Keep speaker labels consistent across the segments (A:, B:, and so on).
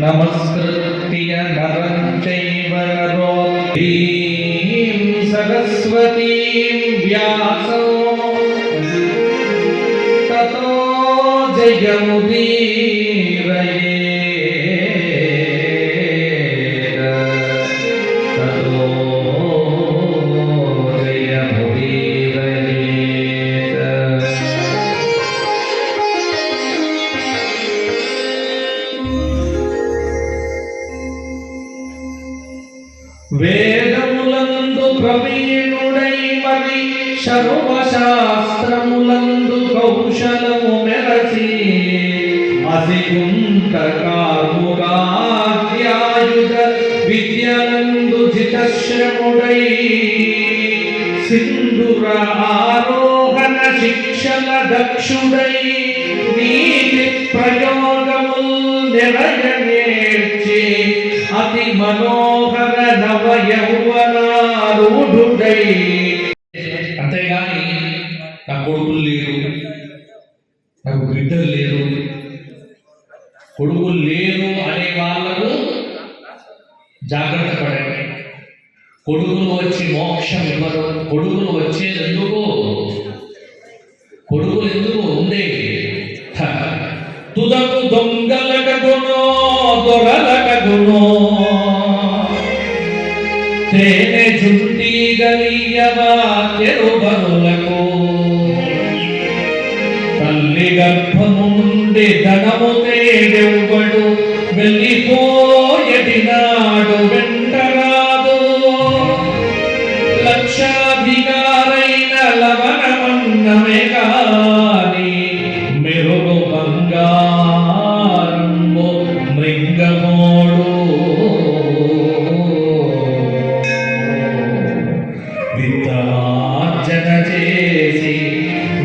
A: नमस्कृत्य नरं चैव सरस्वती सरस्वतीं व्यासम् సర్వశాస్త్రములందు కౌశలము మెరసి అసికుంత కార్ముగాద్యాయుధ విద్యనందు జితశ్రముడై సింధుర ఆరోహణ శిక్షణ దక్షుడై నీతి ప్రయోగముల్ నిరయనేర్చి అతి మనోహర నవ యౌవనారూఢుడై మోక్షం ఇవ్వరు కొడుకులు వచ్చేందుకు కొడుకులు ఎందుకు ఉండే తుదకు దొంగలక గుణో దొరలక గుణో తేనె జుంటి గలియవా తెరుబరులకు తల్లి గర్భము నుండి ధనము తేడెవ్వడు? వెళ్ళిపోయటి నాడు వెంటరాదు విత్తమార్జన చేసి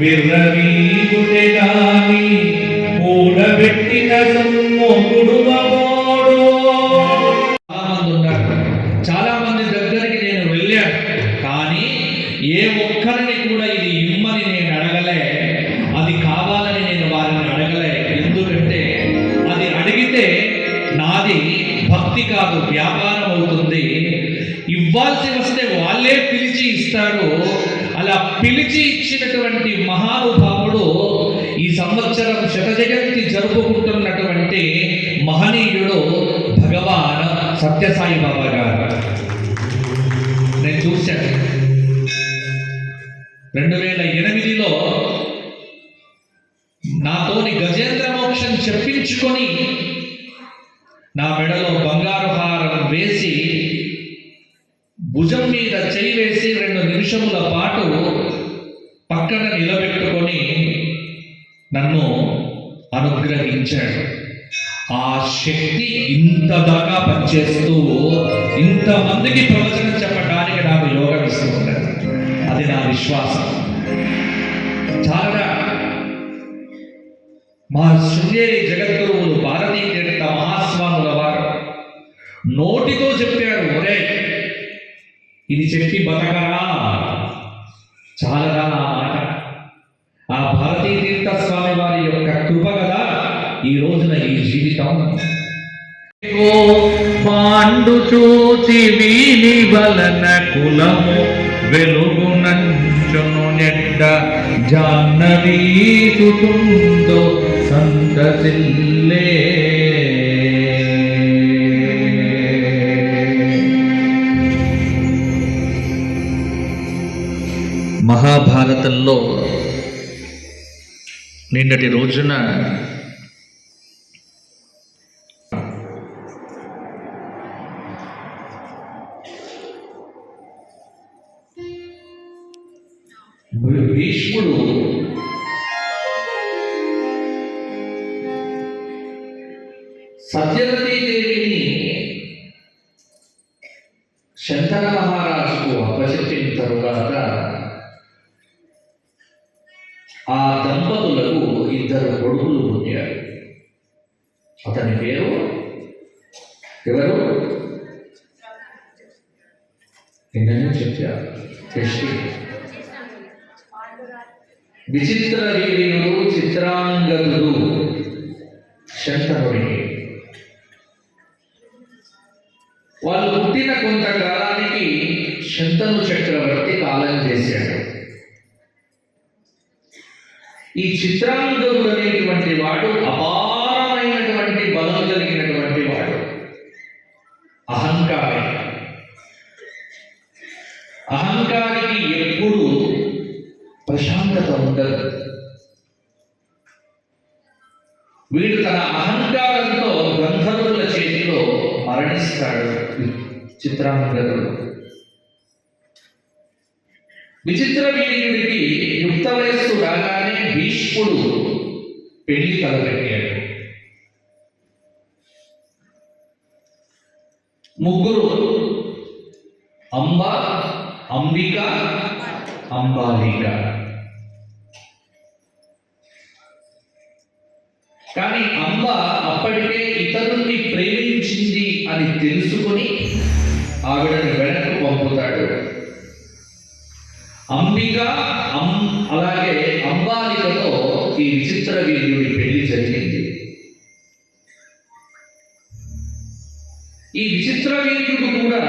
A: విర్రవీగుటే గాని కూడబెట్టిన సొమ్ము కుడుమోడు చాలా మంది దగ్గరికి నేను వెళ్ళాను. కానీ ఏ ఒక్కరిని కూడా ఇది ఇమ్మని నేను అడగలే. అది కావాలని నేను వారిని అడగలే. ఎందుకంటే అది అడిగితే నాది భక్తి కాదు వ్యాపారం అవుతుంది. ఇవ్వాల్సి వస్తే పిలిచి ఇస్తారు అలా పిలిచి ఇచ్చినటువంటి మహానుభావుడు ఈ సంవత్సరం శతజయంతి జరుపుకుంటున్నటువంటి మహనీయుడు భగవాన్ సత్యసాయి బాబా గారు. నేను చూశాను. రెండు వేల ఎనిమిదిలో నాతోని గజేంద్ర మోక్షం చెప్పించుకొని నా మెడలో భుజం మీద చేయి వేసి రెండు నిమిషముల పాటు పక్కన నిలబెట్టుకొని నన్ను అనుగ్రహించాడు. ఆ శక్తి ఇంత దాకా పనిచేస్తూ ఇంతమందికి ప్రవచనం చెప్పడానికి నాకు యోగం ఇస్తుంది అది నా విశ్వాసం. చాలా మా శృంగేరి జగద్గురువులు భారతీయ తీర్థ మహాస్వాముల వారు నోటితో చెప్పారు ఒరే ఇది చెప్పి బతకరా. చాలరా నా మాట. ఆ భారతీ తీర్థ స్వామి వారి యొక్క కృప కదా ఈ రోజున ఈ జీవితం. ఓ పాండు చూచి వీని వలన కులము వెలుగునంచును నెడ్డ జాహ్నవీ సుతుందో సంతసిల్లే. మహాభారతంలో నిన్నటి రోజున భీష్ముడు ఆ దంపతులకు ఇద్దరు కొడుకులు పుట్టారు. అతని పేరు? ఎవరు? నిన్ననే చెప్పారు విచిత్ర వీర్యుడు చిత్రాంగదుడు శంకరుడికి వాళ్ళు పుట్టిన కొంతకాలానికి శంతను చక్రవర్తి కాలం చేశాడు. ఈ చిత్రాంగదుడు అనేటువంటి వాడు అపారమైనటువంటి బలం కలిగినటువంటి వాడు. అహంకారి. అహంకారికి ఎప్పుడు ప్రశాంతత ఉండదు. వీడు తన అహంకారంతో గంధర్వుల చేతిలో మరణిస్తాడు చిత్రాంగదుడు విచిత్ర వీర్యుడికి యుక్త వయస్సు రాగానే భీష్ముడు పెళ్ళి తలపెట్టాడు ముగ్గురు అంబ అంబిక అంబాలిక. కానీ అంబ అప్పటికే ఇతరుల్ని ప్రేమించింది అని తెలుసు అలాగే అంబాలికతో ఈ విచిత్ర వీర్యుడి పెళ్ళి జరిగింది. ఈ విచిత్ర వీర్యుడు కూడా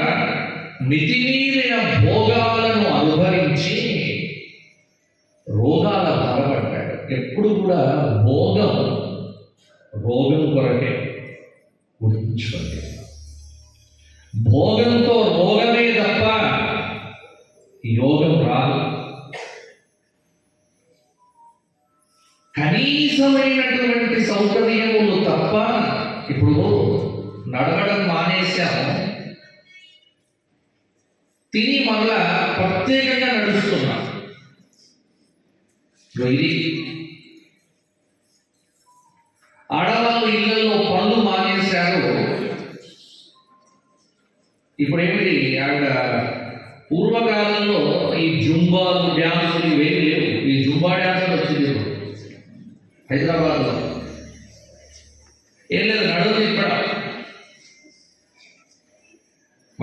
A: మితిమీరిన భోగాలను అనుభవించి రోగాల బాధపడ్డాడు. ఎప్పుడు కూడా భోగం రోగం కొరకే గుర్తుంచుకోండి భోగం మానేశాము తిని మళ్ళా ప్రత్యేకంగా నడుస్తున్నాం. ఇది. ఆడవాళ్ళు ఇళ్ళలో పనులు మానేశారు. ఇప్పుడు ఏమిటి ఆవిడ పూర్వకాలంలో ఈ జుంబాలు డ్యాన్సులు ఇవేమి లేవు. ఈ జుంబా డ్యాన్సులు వచ్చింది హైదరాబాద్లో. ఏం లేదు నడు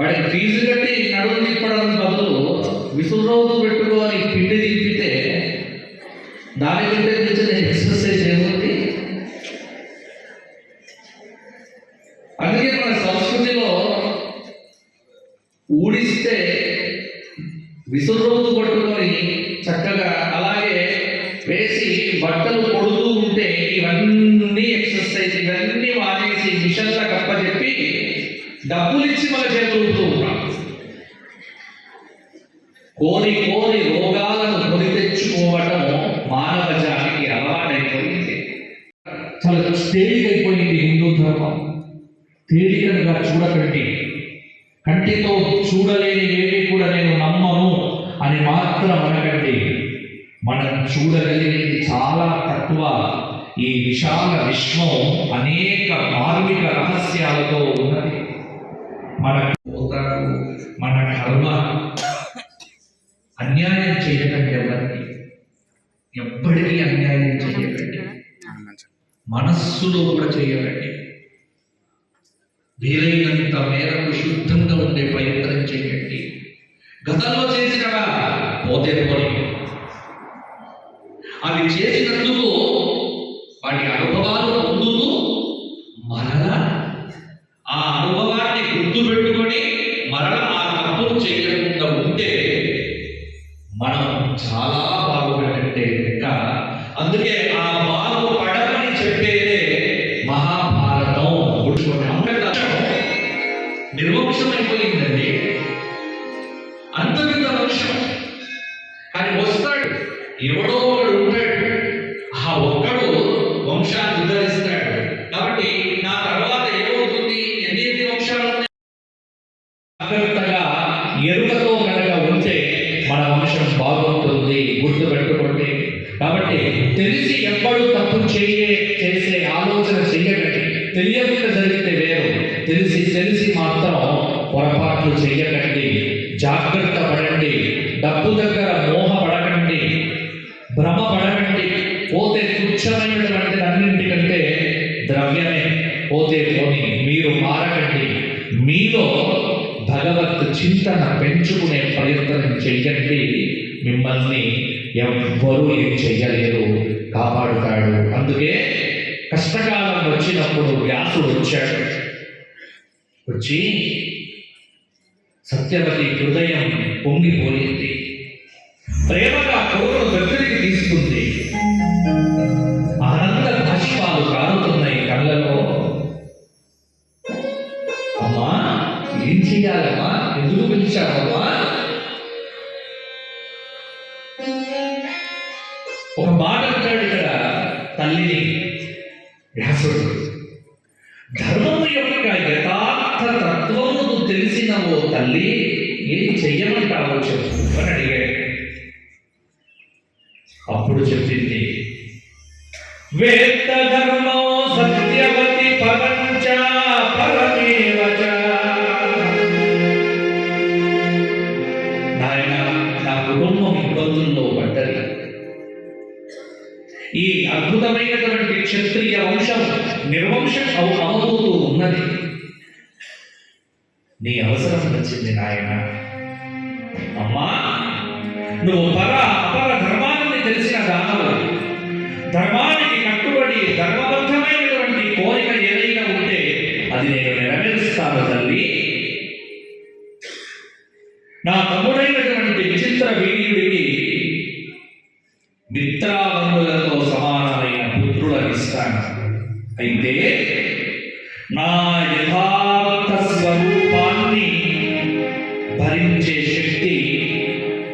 A: వాడికి ఫీజు కట్టి నడుము తిప్పడానికి బదులు విసులు రోజు పెట్టుకొని పిండి తిప్పితే దానికంటే తెచ్చిన ఎక్సర్సైజ్ ఏముంది? అందుకే మన సంస్కృతిలో ఊడిస్తే విసులు పట్టుకొని చక్కగా అలాగే వేసి బట్టలు కొడుతూ ఉంటే ఇవన్నీ ఎక్సర్సైజ్ ఇవన్నీ వాడేసి మిషన్లకు అప్పచెప్పి డబ్బులు ఇచ్చి మన చేతులుతూ ఉంటాం. కోరి కోరి రోగాలను కొని తెచ్చుకోవటం మానవ జాతికి అలవాటైపోయింది. చాలా తేలికైపోయింది హిందూ ధర్మం. తేలికగా చూడకండి. కంటితో చూడలేని ఏవి కూడా నేను నమ్మను అని మాత్రం అనకండి. మనం చూడగలిగేది చాలా తక్కువ. ఈ విశాల విశ్వం అనేక మార్మిక రహస్యాలతో ఉన్నది. మన పోతాడు మన కర్మ అన్యాయం చేయకండి ఎవరికి ఎప్పటికీ అన్యాయం చేయకండి. మనస్సులో కూడా చేయకండి. వీలైనంత మేరకు శుద్ధంగా ఉండే ప్రయత్నం చేయండి. గతంలో చేసినవా? పోతే పోనీ. అవి చేసిన ఎవడో ఒకడు ఉంటాడు. ఆ ఒక్కడు వంశాన్ని ఉద్ధరిస్తాడు. కాబట్టి నా తర్వాత ఏమవుతుంది? ఎన్ని ఎన్ని వంశాలు జాగ్రత్తగా ఎరుకతో కనుక ఉంటే మన వంశం బాగుంటుంది గుర్తు పెట్టుకుంటే. కాబట్టి తెలిసి ఎప్పుడు తప్పు చేయే చేసే ఆలోచన చెయ్యకండి. తెలియకుండా జరిగితే వేరు. తెలిసి తెలిసి మాత్రం పొరపాట్లు చేయకండి జాగ్రత్త పడండి. డబ్బు దగ్గర మోహపడకండి. మీలో భగవత్ చింతన పెంచుకునే ప్రయత్నం చెయ్యండి. మిమ్మల్ని ఎవ్వరూ ఏం చెయ్యలేరు. కాపాడుతాడు. అందుకే కష్టకాలం వచ్చినప్పుడు వ్యాసుడు వచ్చాడు. వచ్చి సత్యవతి హృదయం పొంగిపోయింది. ప్రేమగా కోరు దగ్గరికి తీసుకుని తల్లి ఏం చెయ్యమంటావో? చెప్పు అని అడిగాడు. అప్పుడు చెప్పింది వేత్త ధర్మో సత్యవతి పరంచ పరమేవచ నాయన నా కుటుంబం ఇబ్బందుల్లో పడ్డది. ఈ అద్భుతమైనటువంటి క్షత్రియ వంశం నిర్వంశం అవబోతూ ఉన్నది. నీ అవసరం వచ్చింది నాయన. అమ్మా నువ్వు పర అపర ధర్మాన్ని తెలిసిన దానవు. ధర్మానికి కట్టుబడి ధర్మబద్ధమైనటువంటి కోరిక ఏదైనా ఉంటే అది నేను నెరవేరుస్తాను తల్లి. నా తమ్ముడైనటువంటి విచిత్ర వీర్యుడికి మిత్రాబంధులతో సమానమైన పుత్రులను ఇస్తాను. అయితే